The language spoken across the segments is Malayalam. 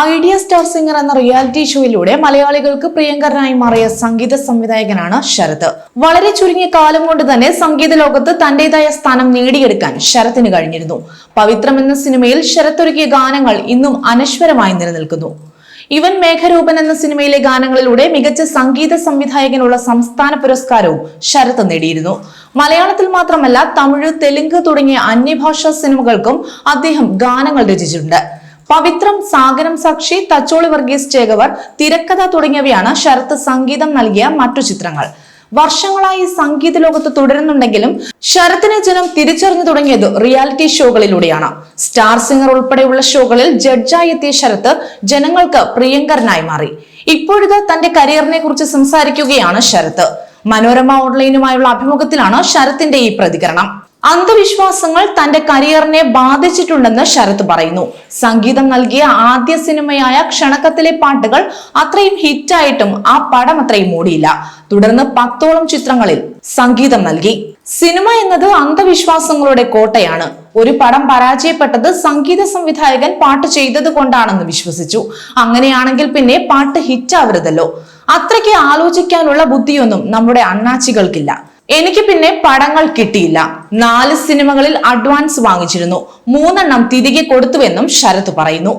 ഐഡിയ സ്റ്റാർ സിംഗർ എന്ന റിയാലിറ്റി ഷോയിലൂടെ മലയാളികൾക്ക് പ്രിയങ്കരനായി മാറിയ സംഗീത സംവിധായകനാണ് ശരത്. വളരെ ചുരുങ്ങിയ കാലം കൊണ്ട് തന്നെ സംഗീത ലോകത്ത് തന്റേതായ സ്ഥാനം നേടിയെടുക്കാൻ ശരത്തിന് കഴിഞ്ഞിരുന്നു. പവിത്രം എന്ന സിനിമയിൽ ശരത് ഒരുക്കിയ ഗാനങ്ങൾ ഇന്നും അനശ്വരമായി നിലനിൽക്കുന്നു. ഇവൻ മേഘരൂപൻ എന്ന സിനിമയിലെ ഗാനങ്ങളിലൂടെ മികച്ച സംഗീത സംവിധായകനുള്ള സംസ്ഥാന പുരസ്കാരവും ശരത് നേടിയിരുന്നു. മലയാളത്തിൽ മാത്രമല്ല തമിഴ് തെലുങ്ക് തുടങ്ങിയ അന്യഭാഷാ സിനിമകൾക്കും അദ്ദേഹം ഗാനങ്ങൾ രചിച്ചിട്ടുണ്ട്. പവിത്രം സാഗരം സാക്ഷി തച്ചോളി വർഗീസ് ചേകവർ തിരക്കഥ തുടങ്ങിയവയാണ് ശരത്ത് സംഗീതം നൽകിയ മറ്റു ചിത്രങ്ങൾ. വർഷങ്ങളായി സംഗീത ലോകത്ത് തുടരുന്നുണ്ടെങ്കിലും ശരത്തിനെ ജനം തിരിച്ചറിഞ്ഞു തുടങ്ങിയത് റിയാലിറ്റി ഷോകളിലൂടെയാണ്. സ്റ്റാർ സിംഗർ ഉൾപ്പെടെയുള്ള ഷോകളിൽ ജഡ്ജായി എത്തിയ ശരത്ത് ജനങ്ങൾക്ക് പ്രിയങ്കരനായി മാറി. ഇപ്പോഴിത് തന്റെ കരിയറിനെ കുറിച്ച് സംസാരിക്കുകയാണ് ശരത് മനോരമ ഓൺലൈനുമായുള്ള അഭിമുഖത്തിലാണ് ശരത്തിന്റെ ഈ പ്രതികരണം. അന്ധവിശ്വാസങ്ങൾ തന്റെ കരിയറിനെ ബാധിച്ചിട്ടുണ്ടെന്ന് ശരത് പറയുന്നു. സംഗീതം നൽകിയ ആദ്യ സിനിമയായ ക്ഷണക്കത്തിലെ പാട്ടുകൾ അത്രയും ഹിറ്റായിട്ടും ആ പടം അത്രയും മൂടിയില്ല. തുടർന്ന് പത്തോളം ചിത്രങ്ങളിൽ സംഗീതം നൽകി. സിനിമ എന്നത് അന്ധവിശ്വാസങ്ങളുടെ കോട്ടയാണ്. ഒരു പടം പരാജയപ്പെട്ടത് സംഗീത സംവിധായകൻ പാട്ട് ചെയ്തത് കൊണ്ടാണെന്ന് വിശ്വസിച്ചു. അങ്ങനെയാണെങ്കിൽ പിന്നെ പാട്ട് ഹിറ്റാവരുതല്ലോ. അത്രയ്ക്ക് ആലോചിക്കാനുള്ള ബുദ്ധിയൊന്നും നമ്മുടെ അണ്ണാച്ചികൾക്കില്ല. എനിക്ക് പിന്നെ പടങ്ങൾ കിട്ടിയില്ല. നാല് സിനിമകളിൽ അഡ്വാൻസ് വാങ്ങിച്ചിരുന്നു. മൂന്നെണ്ണം തിരികെ കൊടുത്തുവെന്നും ശരത് പറയുന്നു.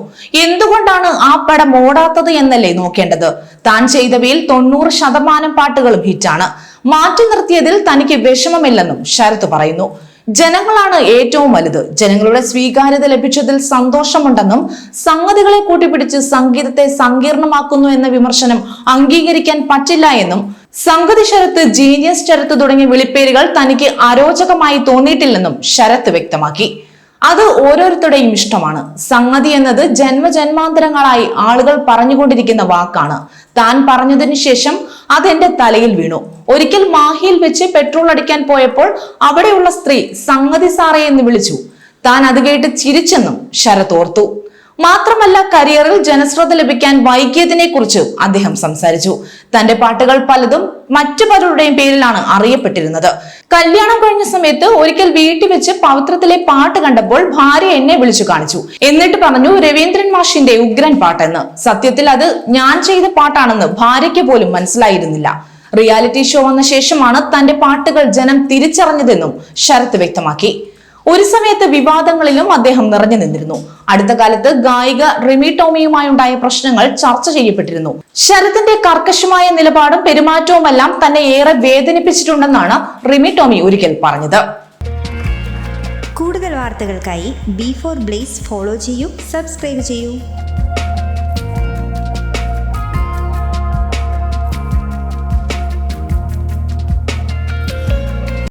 എന്തുകൊണ്ടാണ് ആ പടം ഓടാത്തത് എന്നല്ലേ നോക്കേണ്ടത്? താൻ ചെയ്തവയിൽ തൊണ്ണൂറ് ശതമാനം പാട്ടുകളും ഹിറ്റാണ്. മാറ്റി നിർത്തിയതിൽ തനിക്ക് വിഷമമില്ലെന്നും ശരത് പറയുന്നു. ജനങ്ങളാണ് ഏറ്റവും വലുത്. ജനങ്ങളുടെ സ്വീകാര്യത ലഭിച്ചതിൽ സന്തോഷമുണ്ടെന്നും സംഗതികളെ കൂട്ടിപ്പിടിച്ച് സംഗീതത്തെ സങ്കീർണമാക്കുന്നു എന്ന വിമർശനം അംഗീകരിക്കാൻ പറ്റില്ല എന്നും സംഗതി ശരത്ത് ജീനിയസ് ശരത്ത് തുടങ്ങിയ വിളിപ്പേരുകൾ തനിക്ക് അരോചകമായി തോന്നിയിട്ടില്ലെന്നും ശരത്ത് വ്യക്തമാക്കി. അത് ഓരോരുത്തരുടെയും ഇഷ്ടമാണ്. സംഗതി എന്നത് ജന്മജന്മാന്തരങ്ങളായി ആളുകൾ പറഞ്ഞുകൊണ്ടിരിക്കുന്ന വാക്കാണ്. താൻ പറഞ്ഞതിന് ശേഷം അതെന്റെ തലയിൽ വീണു. ഒരിക്കൽ മാഹിയിൽ വെച്ച് പെട്രോൾ അടിക്കാൻ പോയപ്പോൾ അവിടെയുള്ള സ്ത്രീ സംഗതി സാറേ എന്ന് വിളിച്ചു. താൻ അത് കേട്ട് ചിരിച്ചെന്നും ശരത് ഓർത്തു മാത്രമല്ല കരിയറിൽ ജനശ്രദ്ധ ലഭിക്കാൻ വൈകിയതിനെ കുറിച്ച് അദ്ദേഹം സംസാരിച്ചു. തന്റെ പാട്ടുകൾ പലതും മറ്റു പലരുടെയും പേരിലാണ് അറിയപ്പെട്ടിരുന്നത്. കല്യാണം കഴിഞ്ഞ സമയത്ത് ഒരിക്കൽ വീട്ടിൽ വെച്ച് പവിത്രത്തിലെ പാട്ട് കണ്ടപ്പോൾ ഭാര്യ എന്നെ വിളിച്ചു കാണിച്ചു. എന്നിട്ട് പറഞ്ഞു രവീന്ദ്രൻ മാഷിന്റെ ഉഗ്രൻ പാട്ടെന്ന്. സത്യത്തിൽ അത് ഞാൻ ചെയ്ത പാട്ടാണെന്ന് ഭാര്യയ്ക്ക് പോലും മനസ്സിലായിരുന്നില്ല. റിയാലിറ്റി ഷോ വന്ന ശേഷമാണ് തന്റെ പാട്ടുകൾ ജനം തിരിച്ചറിഞ്ഞതെന്നും ശരത് വ്യക്തമാക്കി. ഒരു സമയത്ത് വിവാദങ്ങളിലും അദ്ദേഹം നിറഞ്ഞു നിന്നിരുന്നു. അടുത്ത കാലത്ത് ഗായിക റിമി ടോമിയുമായുണ്ടായ പ്രശ്നങ്ങൾ ചർച്ച ചെയ്യപ്പെട്ടിരുന്നു. ശരത്തിന്റെ കർക്കശമായ നിലപാടും പെരുമാറ്റവുമെല്ലാം തന്നെ ഏറെ വേദനിപ്പിച്ചിട്ടുണ്ടെന്നാണ് റിമി ടോമി ഒരിക്കൽ പറഞ്ഞത്. കൂടുതൽ വാർത്തകൾക്കായി ബി ഫോർ ബ്ലേസ് ഫോളോ ചെയ്യൂ സബ്സ്ക്രൈബ് ചെയ്യൂ.